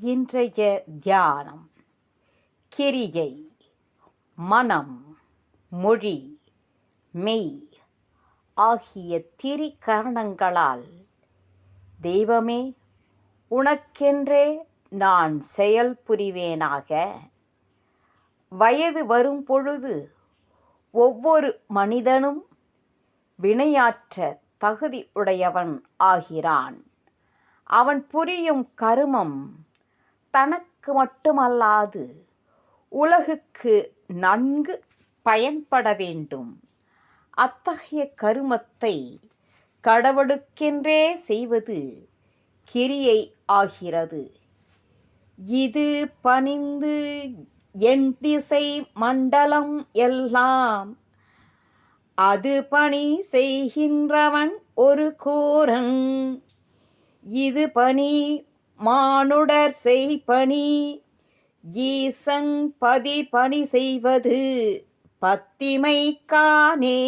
இன்றைய தியானம். கிரியை மனம் மொழி மெய் ஆகிய திரிகரணங்களால் தெய்வமே உனக்கென்றே நான் செயல் புரிவேனாக. வயது வரும் பொழுது ஒவ்வொரு மனிதனும் வினையாற்ற தகுதி உடையவன் ஆகிறான். அவன் புரியும் கருமம் தனக்கு மட்டுமல்லாது உலகுக்கு நன்கு பயன்பட வேண்டும். அத்தகைய கருமத்தை கடவுளுக்கென்றே செய்வது கிரியை ஆகிறது. இது பணிந்து என் திசை மண்டலம் எல்லாம். அது பணி செய்கின்றவன் ஒரு கூரன். இது பணி மானுடர் செய்பணி ஈசன் பதி பணி செய்வது பத்திமைக்கானே.